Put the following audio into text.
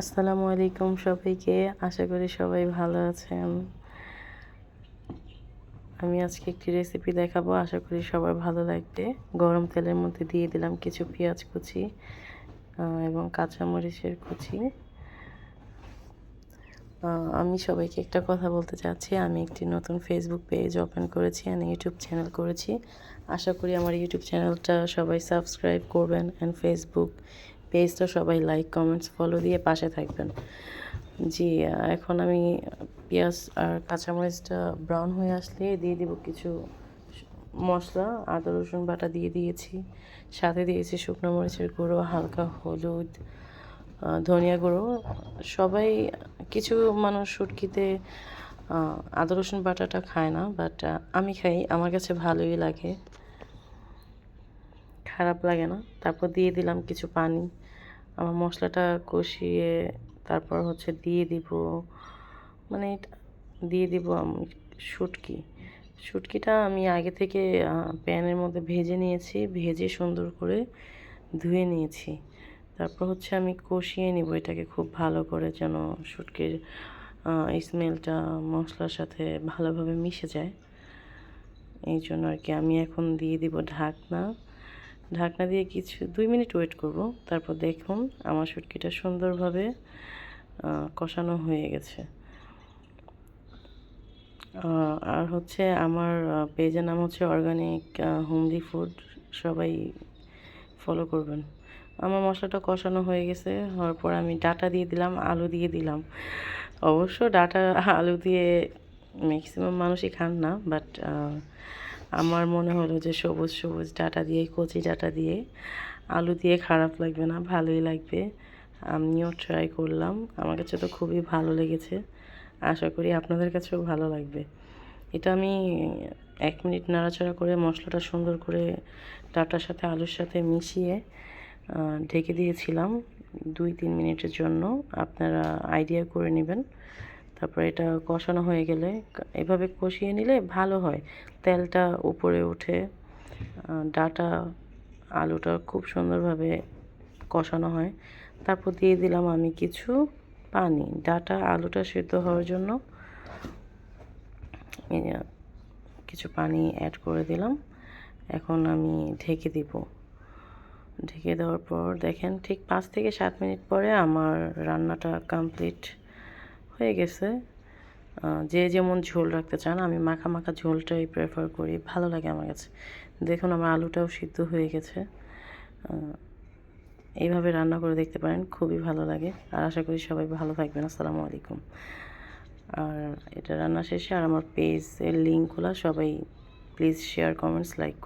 আসসালামু আলাইকুম সবাইকে। আশা করি সবাই ভালো আছেন। আমি আজকে একটি রেসিপি দেখাবো। আশা করি সবার ভালো লাগবে। গরম তেলের মধ্যে দিয়ে দিলাম কিছু পেঁয়াজ কুচি এবং কাঁচামরিচের কুচি। আমি সবাইকে একটা কথা বলতে চাচ্ছি। আমি একটি নতুন ফেসবুক পেজ ওপেন করেছি অ্যান্ড ইউটিউব চ্যানেল করেছি। আশা করি আমার ইউটিউব চ্যানেলটা সবাই সাবস্ক্রাইব করবেন অ্যান্ড ফেসবুক পেজটা সবাই লাইক কমেন্টস ফলো দিয়ে পাশে থাকবেন। জি এখন আমি পেঁয়াজ আর কাঁচামরিচটা ব্রাউন হয়ে আসলে দিয়ে দিব কিছু মশলা, আদা, রসুন বাটা দিয়ে দিয়েছি। সাথে দিয়েছি শুকনো মরিচের গুঁড়ো, হালকা হলুদ ধনিয়া গুঁড়ো। সবাই কিছু মানুষ শুটকিতে আদা, রসুন বাটাটা খায় না বাট আমি খাই, আমার কাছে ভালোই লাগে। খারাপ লাগে না। তারপর দিয়ে দিলাম কিছু পানি। আমার মশলাটা কষিয়ে তারপর হচ্ছে দিয়ে দিব। মানে দিয়ে দিব আমি, শুটকি। শুটকিটা আমি আগে থেকে প্যানের মধ্যে ভেজে নিয়েছি, ভেজে সুন্দর করে ধুয়ে নিয়েছি। তারপর হচ্ছে আমি কষিয়ে নিব এটাকে খুব ভালো করে যেন শুটকির স্মেলটা মশলার সাথে ভালোভাবে মিশে যায়। এই জন্য আর কি আমি এখন দিয়ে দিব ঢাকনা। ঢাকনা দিয়ে কিছু, দুই মিনিট ওয়েট করব। তারপর দেখুন আমার শুটকিটা সুন্দরভাবে কষানো হয়ে গেছে। আর হচ্ছে আমার পেজের নাম হচ্ছে অর্গানিক হোমলি ফুড সবাই ফলো করবেন। আমার মশলাটা কষানো হয়ে গেছে, হওয়ার পর আমি ডাটা দিয়ে দিলাম, আলু দিয়ে দিলাম। অবশ্য ডাটা আলু দিয়ে ম্যাক্সিমাম মানুষই খান না বাট আমার মনে হলো যে সবুজ সবুজ ডাটা দিয়ে, কচি ডাটা দিয়ে আলু দিয়ে খারাপ লাগবে না, ভালোই লাগবে। আমিও ট্রাই করলাম, আমার কাছে তো খুবই ভালো লেগেছে, আশা করি আপনাদের কাছেও ভালো লাগবে। এটা আমি এক মিনিট নাড়াচাড়া করে মশলাটা সুন্দর করে ডাটার সাথে, আলুর সাথে মিশিয়ে ঢেকে দিয়েছিলাম দুই তিন মিনিটের জন্য। আপনারা আইডিয়া করে নেবেন। তারপর এটা কষানো হয়ে গেলে এভাবে কষিয়ে নিলে ভালো হয়। তেলটা উপরে উঠে ডাটা, আলুটা খুব সুন্দরভাবে কষানো হয়। তারপর দিয়ে দিলাম আমি কিছু পানি। ডাটা, আলুটা সিদ্ধ হওয়ার জন্য কিছু পানি অ্যাড করে দিলাম। এখন আমি ঢেকে দিব। ঢেকে দেওয়ার পর দেখেন ঠিক পাঁচ থেকে সাত মিনিট পরে আমার রান্নাটা কমপ্লিট হয়ে গেছে। যে যেমন ঝোল রাখতে চান, আমি মাখা মাখা ঝোলটাই প্রেফার করি। ভালো লাগে আমার কাছে। দেখুন, আমার আলুটাও সিদ্ধ হয়ে গেছে। এইভাবে রান্না করে দেখতে পারেন, খুবই ভালো লাগে। আর আশা করি সবাই ভালো থাকবেন। আসসালামু আলাইকুম। আর এটা রান্না শেষে আর আমার পেজের লিঙ্কগুলো সবাই প্লিজ শেয়ার কমেন্টস লাইক